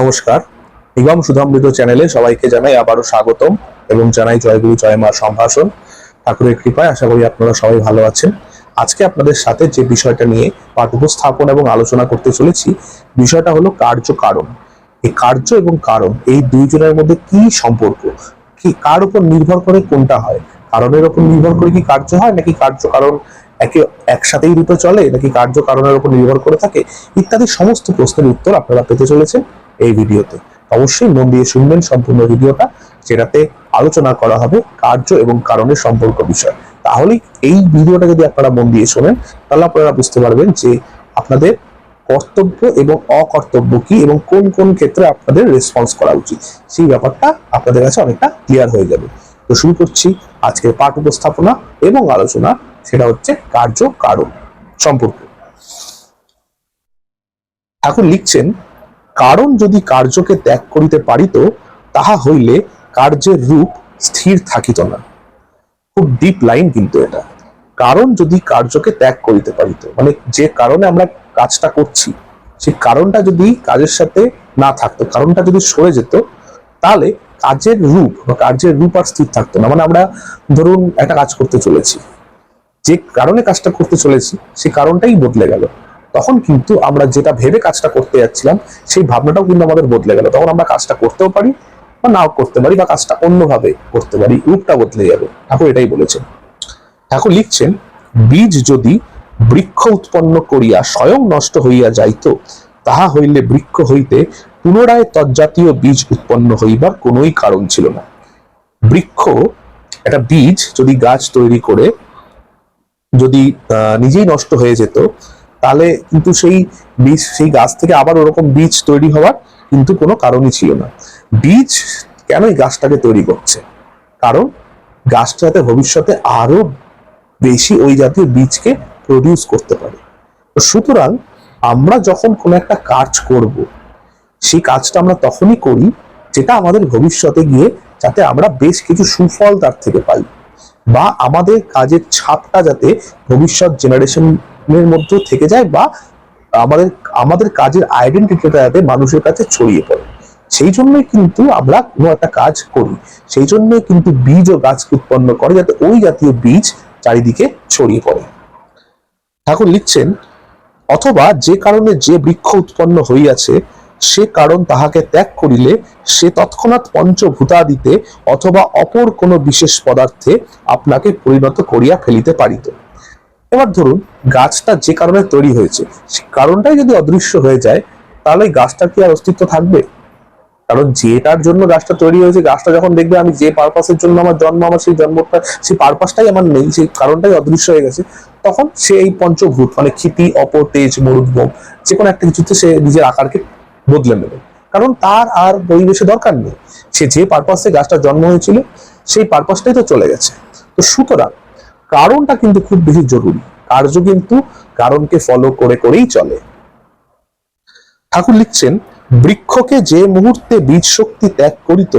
নমস্কার। নিগম সুধামৃত চ্যানেলে সবাইকে জানাই আবারও স্বাগতম এবং জানাই জয়গুরু জয় মা সম্ভাষণ। ঠাকুরের কৃপায় আশা করি আপনারা সবাই ভালো আছেন। আজকে আপনাদের সাথে যে বিষয়টা নিয়ে পাঠ উপস্থাপন এবং আলোচনা করতে চলেছি, বিষয়টা হলো কার্য কারণ। এই কার্য এবং কারণ, এই দুইজনের মধ্যে কি সম্পর্ক? কি, কার উপর নির্ভর করে কোনটা হয়? কারণের উপর নির্ভর করে কি কার্য হয়, নাকি কার্য কারণ একে একসাথেই রূপে চলে, নাকি কার্য কারণের উপর নির্ভর করে থাকে? ইত্যাদি সমস্ত প্রশ্নের উত্তর আপনারা পেতে চলেছেন। এই ভিডিওতে। অবশ্যই মন দিয়ে শুনবেন সম্পূর্ণ ভিডিওটা, যেটাতে আলোচনা করা হবে কার্য এবং কারণের সম্পর্ক বিষয়। তাহলে এই ভিডিওটা যদি আপনারা মন দিয়ে শোনেন, তাহলে আপনারা বুঝতে পারবেন যে আপনাদের কর্তব্য এবং অকর্তব্য কি এবং কোন কোন ক্ষেত্রে আপনাদের রেসপন্স করা উচিত। সেই ব্যাপারটা আপনাদের কাছে অনেকটা ক্লিয়ার হয়ে যাবে। তো শুরু করছি আজকের পাঠ উপস্থাপনা এবং আলোচনা, সেটা হচ্ছে কার্য কারণ সম্পর্ক। ঠাকুর লিখছেন কারণ যদি কার্যকে ত্যাগ করিতে পারিত, তাহা হইলে কার্যের রূপ স্থির থাকিত না। খুব ডিপ লাইন কিন্তু এটা। কারণ যদি কার্যকে ত্যাগ করিতে পারিত মানে যে কারণে আমরা কাজটা করছি, সেই কারণটা যদি কাজের সাথে না থাকতো, কারণটা যদি সরে যেত, তাহলে কাজের রূপ বা কার্যের রূপ আর স্থির থাকতো না। মানে আমরা ধরুন একটা কাজ করতে চলেছি, যে কারণে কাজটা করতে চলেছি, সেই কারণটাই বদলে গেল। তখন কিন্তু আমরা যেটা ভেবে কাজটা করতে যাচ্ছিলাম, সেই ভাবনাটাও কিন্তু আমাদের বদলে গেল। তখন আমরা কাজটা করতেও পারি বা নাও করতে পারি বা কাজটা অন্যভাবে করতে পারি, রূপটা বদলে যাবে। ঠাকুর এটাই বলেছেন। ঠাকুর লিখছেন, বীজ যদি বৃক্ষ উৎপন্ন করিয়া স্বয়ং নষ্ট হইয়া যাইত, তাহা হইলে বৃক্ষ হইতে পুনরায় তজ্জাতীয় বীজ উৎপন্ন হইবার কোনোই কারণ ছিল না। বৃক্ষ, একটা বীজ যদি গাছ তৈরি করে, যদি নিজেই নষ্ট হয়ে যেত তাহলে কিন্তু সেই বীজ, সেই গাছ থেকে আবার ওরকম বীজ তৈরি হওয়ার কিন্তু কোনো কারণই ছিল না। বীজ কেন এই গাছটাকে তৈরি করছে? কারণ গাছটা যাতে ভবিষ্যতে আরও বেশি ওই জাতীয় বীজকে প্রডিউস করতে পারে। তো সুতরাং আমরা যখন কোনো একটা কাজ করব, সেই কাজটা আমরা তখনই করি যেটা আমাদের ভবিষ্যতে গিয়ে যাতে আমরা বেশ কিছু সুফল তার থেকে পাই বা আমাদের কাজের ছাপটা যাতে ভবিষ্যৎ জেনারেশনের মধ্যে থেকে যায় বা আমাদের আমাদের কাজের আইডেন্টিটিটা যাতে মানুষের কাছে ছড়িয়ে পড়ে। সেই জন্যই কিন্তু আমরা কোনো একটা কাজ করি। সেই জন্যই কিন্তু বীজ ও গাছকে উৎপন্ন করে যাতে ওই জাতীয় বীজ চারিদিকে ছড়িয়ে পড়ে। ঠাকুর লিখছেন, অথবা যে কারণে যে বৃক্ষ উৎপন্ন হইয়াছে, সে কারণ তাহাকে ত্যাগ করিলে সে তৎক্ষণাৎ পঞ্চভূতাদিতে অথবা অপর কোনো বিশেষ পদার্থে আপনাকে পরিণত করিয়া ফেলিতে পারিত। এবার ধরুন গাছটা যে কারণে তৈরি হয়েছে, সে কারণটাই যদি অদৃশ্য হয়ে যায়, তাহলে গাছটার কি আর অস্তিত্ব থাকবে? কারণ যেটার জন্য গাছটা তৈরি হয়েছে, গাছটা যখন দেখবে আমি যে পারপাসের জন্য আমার জন্ম, আমার সেই জন্মটা, সেই পারপাসটাই আমার নেই, সেই কারণটাই অদৃশ্য হয়ে গেছে, তখন সে এই পঞ্চভূত মানে ক্ষিতি, অপর তেজ মরুদ্গম যে কোনো একটা কিছুতে সে নিজের আকারকে বদলে নেবে। কারণ তার আর পরিবেশে দরকার নেই। সে যে পারপাসে গাছটা জন্ম হয়েছিল, সেই পারপাসটাই তো চলে গেছে। তো সুতরাং কারণটা কিন্তু খুব বেশি জরুরি। কার্য কিন্তু কারণকে ফলো করে করেই চলে। ঠাকুর লিখছেন, বৃক্ষকে যে মুহূর্তে বীজ শক্তি ত্যাগ করিত,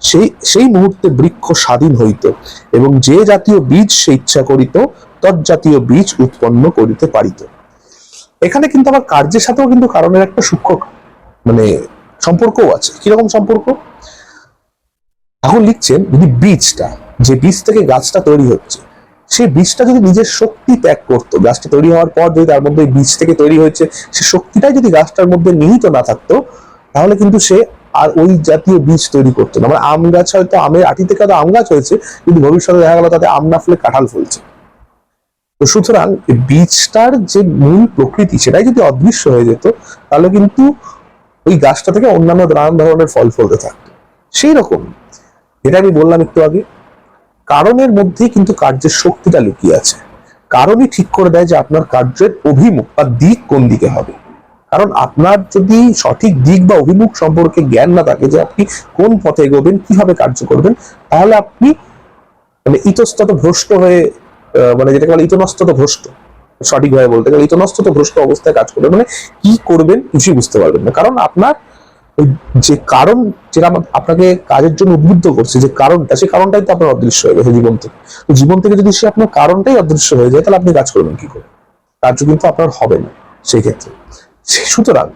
সেই সেই মুহূর্তে বৃক্ষ স্বাধীন হইত এবং যে জাতীয় বীজ সে ইচ্ছা করিত, তৎজাতীয় বীজ উৎপন্ন করিতে পারিত। এখানে কিন্তু আবার কার্যের সাথেও কিন্তু কারণের একটা সূক্ষ্ম মানে সম্পর্কও আছে। কীরকম সম্পর্ক? এখন লিখছেন, যদি বীজটা, যে বীজ থেকে গাছটা তৈরি হচ্ছে সেই বীজটা যদি নিজের শক্তি ত্যাগ করতো, গাছটা তৈরি হওয়ার পর যদি তার মধ্যে বীজ থেকে তৈরি হয়েছে সে শক্তিটাই যদি গাছটার মধ্যে নিহিত না থাকতো, তাহলে কিন্তু সে আর ওই জাতীয় বীজ তৈরি করতো না। মানে আম গাছ হয়তো আমের আটি থেকে হয়তো আম গাছ হয়েছে, কিন্তু ভবিষ্যতে দেখা গেল তাতে আম না ফুলে কাঁঠাল ফুলছে। তো সুতরাং বীজটার যে মূল প্রকৃতি, সেটাই যদি অদৃশ্য হয়ে যেত, তাহলে কিন্তু ওই গাছটা থেকে অন্যান্য নানান ধরনের ফল ফলতে থাকতো। সেই রকম যেটা আমি বললাম একটু আগে। কারণের মধ্যে কিন্তু কার্যের শক্তিটা লুকিয়ে আছে। কারণই ঠিক করে দেয় যে আপনার কার্যের অভিমুখ বা দিক কোন দিকে হবে। কারণ আপনার যদি সঠিক দিক বা অভিমুখ সম্পর্কে জ্ঞান না থাকে যে আপনি কোন পথে এগোবেন, কীভাবে কার্য করবেন, তাহলে আপনি মানে ইতস্তত ভ্রষ্ট হয়ে মানে যেটাকে বলে ইতনস্তত ভ্রষ্ট, সঠিকভাবে বলতে গেলে ইতনস্তত ভ্রষ্ট অবস্থায় কাজ করবেন মানে কি করবেন কিছুই বুঝতে পারবেন না। কারণ আপনার ওই যে কারণ যেটা আপনাকে কাজের জন্য উদ্বুদ্ধ করছে, যে কারণটা, সেই কারণটাই তো আপনার অদৃশ্য হয়ে গেছে জীবন থেকে। তো জীবন থেকে যদি সে আপনার কারণটাই অদৃশ্য হয়ে যায়, তাহলে আপনি কাজ করবেন কি করে? কার্য কিন্তু আপনার হবে না সেই ক্ষেত্রে। সুতরাং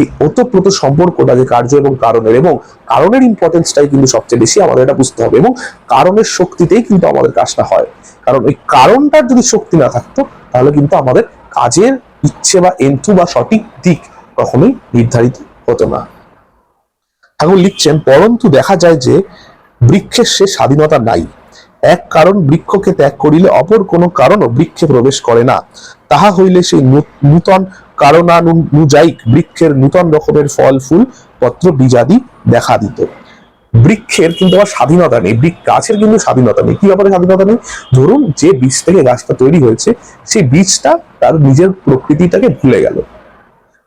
এই ওতপ্রোত সম্পর্কটা যে কার্য এবং কারণের এবং কারণের ইম্পর্টেন্সটাই কিন্তু সবচেয়ে বেশি আমাদের এটা বুঝতে হবে, এবং কারণের শক্তিতেই কিন্তু আমাদের কাজটা হয়। কারণ ওই কারণটার যদি শক্তি না থাকতো, তাহলে কিন্তু আমাদের কাজের ইচ্ছে বা এন্থু বা সঠিক দিক কখনোই নির্ধারিত হতো না। ঠাকুর লিখছেন, পরন্তু দেখা যায় যে বৃক্ষের সে স্বাধীনতা নাই। এক কারণ বৃক্ষকে ত্যাগ করিলে অপর কোনো কারণও বৃক্ষে প্রবেশ করে না। তাহা হইলে সেই নূতন কারণানুযায়িক বৃক্ষের নূতন রকমের ফল, ফুল, পত্র বীজাদি দেখা দিত। বৃক্ষের কিন্তু আবার স্বাধীনতা নেই, বৃক্ষ গাছের কিন্তু স্বাধীনতা নেই। কি ব্যাপারে স্বাধীনতা নেই? ধরুন যে বীজ থেকে গাছটা তৈরি হয়েছে, সেই বীজটা তার নিজের প্রকৃতিটাকে ভুলে গেল।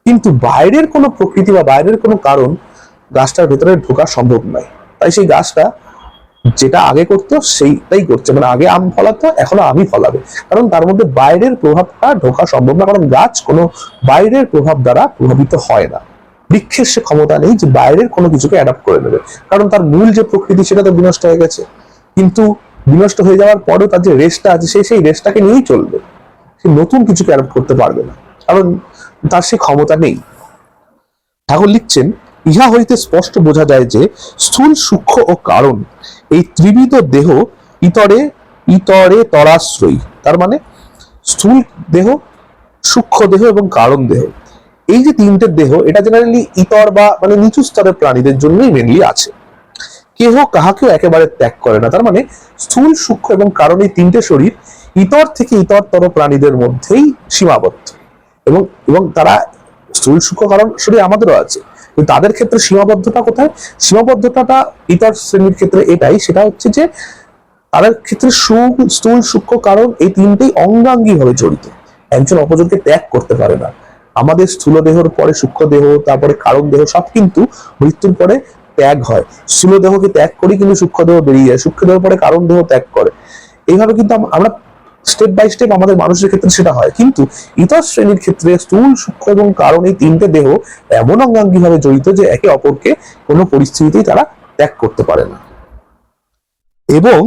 কিন্তু বাইরের কোনো প্রকৃতি বা বাইরের কোনো কারণ গাছটার ভেতরে ঢোকা সম্ভব নয়। তাই সেই গাছটা যেটা আগে করতো সেইটাই করছে। মানে আগে আম ফলাতো, এখনও আমই ফলাবে। কারণ তার মধ্যে বাইরের প্রভাবটা ঢোকা সম্ভব না। কারণ গাছ কোনো বাইরের প্রভাব দ্বারা প্রভাবিত হয় না। বৃক্ষের সে ক্ষমতা নেই যে বাইরের কোনো কিছুকে অ্যাডাপ্ট করে নেবে। কারণ তার মূল যে প্রকৃতি, সেটা তো বিনষ্ট হয়ে গেছে। কিন্তু বিনষ্ট হয়ে যাওয়ার পরেও তার যে রেসটা আছে সেই সেই রেসটাকে নিয়েই চলবে। সে নতুন কিছুকে অ্যাডাপ্ট করতে পারবে না। কারণ তার সে ক্ষমতা নেই। ঠাকুর লিখছেন ইহা হইতে স্পষ্ট বোঝা যায় যে স্থূল সূক্ষ্ম ও কারণ এই ত্রিবিধ দেহ ইতরে ইতরে তরাশ্রয়ী। তার মানে স্থূল দেহ, সূক্ষ্ম দেহ এবং কারণ দেহ। এই যে তিনটে দেহ, এটা জেনারেলি ইতর বা মানে নিচু স্তরের প্রাণীদের জন্যই মেনলি আছে। কেহ কাহাকেও একেবারে ত্যাগ করে না। তার মানে স্থূল, সূক্ষ্ম এবং কারণ এই তিনটে শরীর ইতর থেকে ইতরতর প্রাণীদের মধ্যেই সীমাবদ্ধ। এবং এবং তারা স্থূল, সূক্ষ্ম, কারণ শরীর আমাদেরও আছে। তাদের ক্ষেত্রে সীমাবদ্ধতা কোথায়? সীমাবদ্ধতাটা ইতর শ্রেণির ক্ষেত্রে এটাই, সেটা হচ্ছে যে তাদের ক্ষেত্রে সু- স্থূল, সূক্ষ্ম কারণ এই তিনটেই অঙ্গাঙ্গি ভাবে জড়িত। একজন অপরজনকে ত্যাগ করতে পারে না। আমাদের স্থূল দেহর পরে সূক্ষ্ম দেহ তারপরে কারণ দেহ সব কিন্তু মৃত্যুর পরে ত্যাগ হয়। স্থূল দেহকে ত্যাগ করি কিন্তু সূক্ষ্ম দেহ বেরিয়ে যায় সূক্ষ্ম দেহ পরে কারণ দেহ ত্যাগ করে। এইভাবে কিন্তু আমরা স্টেপ বাই স্টেপ আমাদের মানুষের ক্ষেত্রে সেটা হয়। কিন্তু ইতর শ্রেণির ক্ষেত্রে স্থূল, সূক্ষ্ম এবং কারণ এই তিনটে দেহ এমন অঙ্গাঙ্গি ভাবে জড়িত যে একে অপরকে কোনো পরিস্থিতিতেই তারা ত্যাগ করতে পারে না। এবং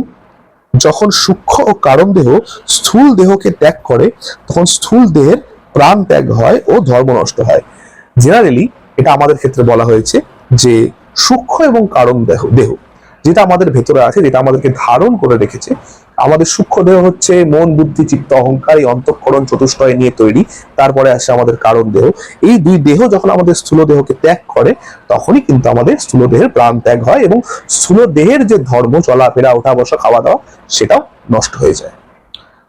যখন সূক্ষ্ম ও কারণ দেহ স্থূল দেহকে ত্যাগ করে, তখন স্থূল দেহের প্রাণ ত্যাগ হয় ও ধর্ম নষ্ট হয়। জেনারেলি এটা আমাদের ক্ষেত্রে বলা হয়েছে যে সূক্ষ্ম এবং কারণ দেহ দেহ যেটা আমাদের ভেতরে আছে, যেটা আমাদেরকে ধারণ করে রেখেছে, আমাদের সূক্ষ্ম দেহ হচ্ছে মন, বুদ্ধি, চিত্ত, অহংকার, এই অন্তঃকরণ চতুষ্টয় নিয়ে তৈরি, তারপরে আসে আমাদের কারণ দেহ। এই দুই দেহ যখন আমাদের স্থূল দেহকে ত্যাগ করে, তখনই কিন্তু আমাদের স্থূল দেহের প্রাণ ত্যাগ হয় এবং স্থূল দেহের যে ধর্ম চলাফেরা ওঠা, বসা, খাওয়া দাওয়া, সেটাও নষ্ট হয়ে যায়।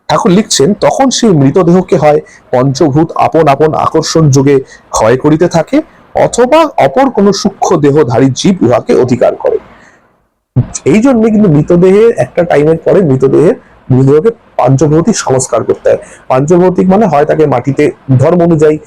ঠাকুর লিখছেন, তখন সেই মৃতদেহকে হয় পঞ্চভূত আপন আপন আকর্ষণ যোগে ক্ষয় করিতে থাকে, অথবা অপর কোনো সূক্ষ্ম দেহধারী জীব উহাকে অধিকার করে। এই জন্য কিন্তু মৃতদেহের একটা টাইমের পরে মৃতদেহের মৃতদেহকে পাঞ্চভৌতিক সংস্কার করতে হয়। পাঞ্চভৌতিক মানে হয় তাকে মাটিতে ধর্ম অনুযায়ী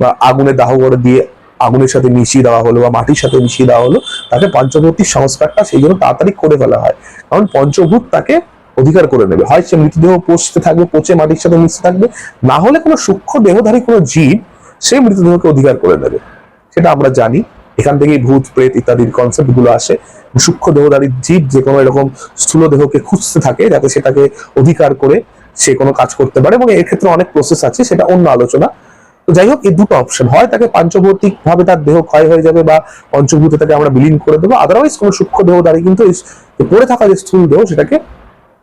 বা আগুনে দাহ করে দিয়ে আগুনের সাথে মিশিয়ে দেওয়া হলো বা মাটির সাথে মিশিয়ে দেওয়া হলো, তাকে পঞ্চভৌতিক সংস্কারটা সেই জন্য তাড়াতাড়ি করে ফেলা হয়। কারণ পঞ্চভূত তাকে অধিকার করে নেবে। হয় সে মৃতদেহ পচতে থাকবে, পচে মাটির সাথে মিশতে থাকবে, না হলে কোনো সূক্ষ্ম দেহধারী কোনো জীব সে মৃতদেহকে অধিকার করে নেবে। সেটা আমরা জানি। এখান থেকেই ভূত, প্রেত ইত্যাদির কনসেপ্টগুলো আসে। সূক্ষ্ম দেহধারী জীব যে কোনো এরকম স্থূল দেহকে খুঁজতে থাকে যাতে সেটাকে অধিকার করে সে কোনো কাজ করতে পারে এবং এর ক্ষেত্রে অনেক প্রসেস আছে, সেটা অন্য আলোচনা। তো যাই হোক, এই দুটো অপশন হয় তাকে পাঞ্চভৌতিক ভাবে তার দেহ ক্ষয় হয়ে যাবে বা পঞ্চভূতে তাকে আমরা বিলীন করে দেবো আদারওয়াইজ কোনো সূক্ষ্ম দেহধারী কিন্তু পড়ে থাকা যে স্থূল দেহ সেটাকে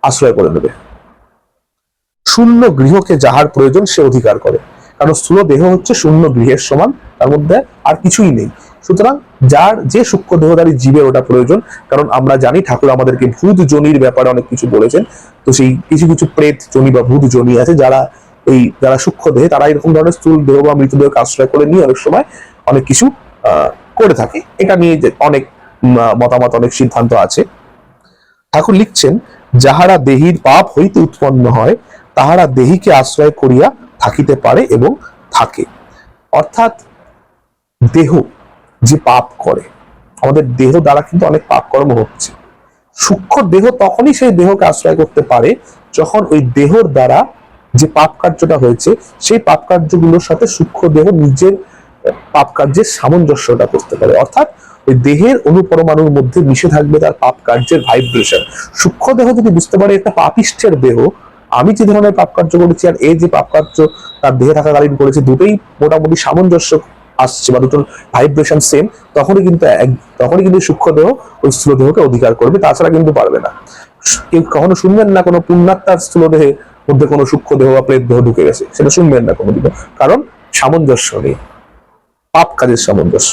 আশ্রয় করে নেবে শূন্য গৃহকে যাহার প্রয়োজন সে অধিকার করে। কারণ স্থূল দেহ হচ্ছে শূন্য গৃহের সমান, তার মধ্যে আর কিছুই নেই। সুতরাং যার যে সূক্ষ্ম দেহধারী জীবের ওটা প্রয়োজন, কারণ আমরা জানি ঠাকুর আমাদেরকে ভূত জনির ব্যাপারে অনেক কিছু বলেছেন। তো সেই কিছু কিছু প্রেত জনি বা ভূত জনি আছে, যারা এই, যারা সূক্ষ্ম দেহে, তারা এরকম ধরনের স্থূল দেহ বা মৃতদেহকে আশ্রয় করে নিয়ে অনেক সময় অনেক কিছু করে থাকে। এটা নিয়ে যে অনেক মতামত, অনেক সিদ্ধান্ত আছে। ঠাকুর লিখছেন, যাহারা দেহির পাপ হইতে উৎপন্ন হয়, তাহারা দেহিকে আশ্রয় করিয়া থাকিতে পারে এবং থাকে। অর্থাৎ দেহ যে পাপ করে। আমাদের দেহ দ্বারা কিন্তু অনেক পাপ কর্ম হচ্ছে। সূক্ষ্ম দেহ তখনই সেই দেহকে আশ্রয় করতে পারে যখন ওই দেহর দ্বারা যে পাপ কার্যটা হয়েছে, সেই পাপ কার্যগুলোর সাথে সূক্ষ্ম দেহ নিজের পাপ কার্যের সামঞ্জস্যটা করতে পারে। অর্থাৎ ওই দেহের অনুপরমাণুর মধ্যে মিশে থাকবে তার পাপ কার্যের ভাইব্রেশন সূক্ষ্ম দেহ যদি বুঝতে পারে, একটা পাপিষ্ঠের দেহ, আমি যে ধরনের পাপ কার্য করেছি আর এ যে পাপ কার্য তার দেহে থাকাকালীন করেছে, দুটোই মোটামুটি সামঞ্জস্য আসছে বা দুটোর ভাইব্রেশন সেম তখনই কিন্তু তখনই কিন্তু সূক্ষ্ম দেহ ওই স্থূল দেহকে অধিকার করবে, তাছাড়া কিন্তু পারবে না। কেউ কখনো শুনবেন না কোনো পুণ্যাত্মার স্থূল দেহে মধ্যে কোনো সূক্ষ্ম দেহ বা প্রেত দেহ ঢুকে গেছে, সেটা শুনবেন না কোনোদিনও। কারণ সামঞ্জস্য নেই, পাপ কাজের সামঞ্জস্য।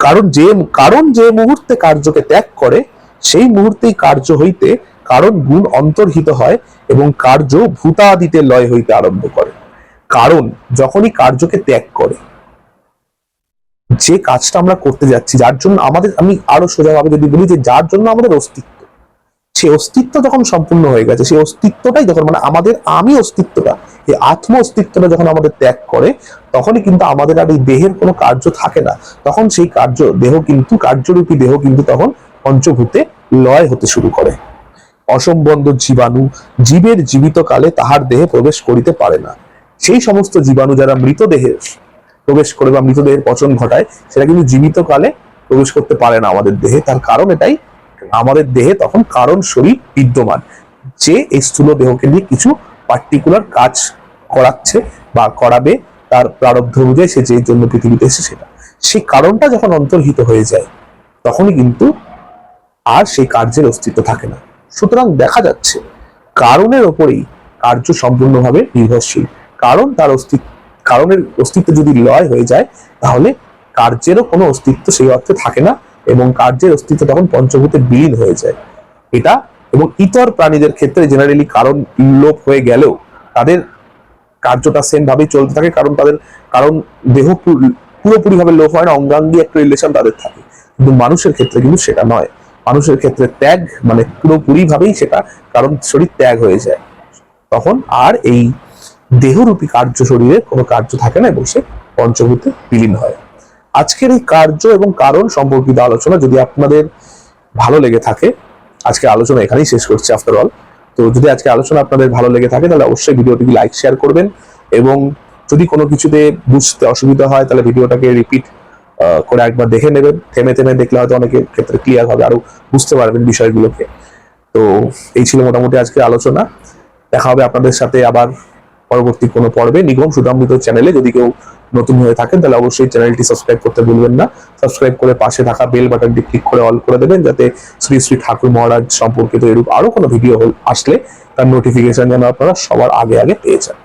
কারণ যে কারণ যে মুহূর্তে কার্যকে ত্যাগ করে, সেই মুহূর্তেই কার্য হইতে কারণ গুণ অন্তর্হিত হয় এবং কার্য ভূতাদিতে লয় হইতে আরম্ভ করে। কারণ যখনই কার্যকে ত্যাগ করে, যে কাজটা আমরা করতে যাচ্ছি, যার জন্য আমাদের, আমি আরও সোজাভাবে যদি বলি যে যার জন্য আমাদের অস্তিত্ব সেই অস্তিত্ব যখন সম্পূর্ণ হয়ে গেছে সেই অস্তিত্বটাই যখন মানে আমাদের আমি অস্তিত্বটা, এই আত্ম অস্তিত্বটা যখন আমাদের ত্যাগ করে, তখনই কিন্তু আমাদের আর এই দেহের কোনো কার্য থাকে না। তখন সেই কার্য, দেহ কিন্তু, কার্যরূপী দেহ কিন্তু তখন পঞ্চভূতে লয় হতে শুরু করে। অসম্বন্ধ জীবাণু, জীবের জীবিত কালে তাহার দেহে প্রবেশ করিতে পারে না। সেই সমস্ত জীবাণু যারা মৃতদেহে প্রবেশ করে বা মৃতদেহের পচন ঘটায়, সেটা কিন্তু জীবিত কালে প্রবেশ করতে পারে না আমাদের দেহে। তার কারণ এটাই, আমাদের দেহে তখন কারণ শরীর বিদ্যমান। যে এই স্থূল দেহকে নিয়ে কিছু পার্টিকুলার কাজ করাচ্ছে বা করাবে তার প্রারব্ধ অনুযায়ী সে যে জন্য পৃথিবীতে এসে সেটা। সেই কারণটা যখন অন্তর্হিত হয়ে যায়, তখনই কিন্তু আর সেই কার্যের অস্তিত্ব থাকে না। সুতরাং দেখা যাচ্ছে, কারণের ওপরেই কার্য সম্পূর্ণভাবে নির্ভরশীল। কারণ তার অস্তিত্ব কারণের অস্তিত্ব যদি লয় হয়ে যায়, তাহলে কার্যেরও কোনো অস্তিত্ব সেই অর্থে থাকে না এবং কার্যের অস্তিত্ব তখন পঞ্চভূতে বিলীন হয়ে যায়। এটা এবং ইতর প্রাণীদের ক্ষেত্রে জেনারেলি কারণ লোপ হয়ে গেলেও তাদের কার্যটা সেম ভাবেই চলতে থাকে, কারণ তাদের, কারণ দেহ পুরোপুরি ভাবে লোপ হয় না, অঙ্গাঙ্গি একটা রিলেশন তাদের থাকে। কিন্তু মানুষের ক্ষেত্রে কিন্তু সেটা নয়। মানুষের ক্ষেত্রে ত্যাগ মানে পুরোপুরি ভাবেই সেটা, কারণ শরীর ত্যাগ হয়ে যায়। তখন আর এই দেহরূপী কার্য শরীরে কোনো কার্য থাকে না এবং সে পঞ্চভূতে বিলীন হয়। আজকের এই কার্য এবং কারণ সম্পর্কিত আলোচনা যদি আপনাদের ভালো লেগে থাকে, আজকে আলোচনা এখানেই শেষ করছি আফটার অল তো যদি আজকে আলোচনা আপনাদের ভালো লেগে থাকে, তাহলে অবশ্যই ভিডিওটিকে লাইক শেয়ার করবেন এবং যদি কোনো কিছুতে বুঝতে অসুবিধা হয়, তাহলে ভিডিওটাকে রিপিট করে একবার দেখে নেবেন। থেমে থেমে দেখলে হয়তো অনেকের ক্ষেত্রে ক্লিয়ার হবে আরও বুঝতে পারবেন বিষয়গুলোকে। তো এই ছিল মোটামুটি আজকে আলোচনা। দেখা হবে আপনাদের সাথে আবার পরবর্তী কোনো পর্বে নিগম সুধামৃত চ্যানেলে যদি কেউ নতুন হয়ে থাকেন, তাহলে অবশ্যই চ্যানেলটি সাবস্ক্রাইব করতে ভুলবেন না। সাবস্ক্রাইব করে পাশে থাকা বেল বাটনটি ক্লিক করে অল করে দেবেন, যাতে শ্রী শ্রী ঠাকুর মহারাজ সম্পর্কিত এরূপ আরও কোনো ভিডিও আসলে তার নোটিফিকেশন যেন আপনারা সবার আগে আগে পেয়ে যান।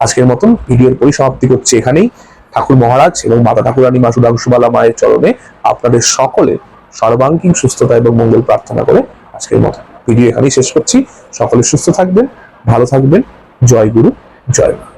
আজকের মতন ভিডিওর পরিসমাপ্তি করছি এখানেই। ঠাকুর মহারাজ এবং মাতা ঠাকুরানী মা সুধাংশুবালা মায়ের চরণে আপনাদের সকলে সর্বাঙ্গীন সুস্থতা এবং মঙ্গল প্রার্থনা করে আজকের মতো ভিডিও এখানেই শেষ করছি। সকলে সুস্থ থাকবেন, ভালো থাকবেন। জয় গুরু। জয় মা।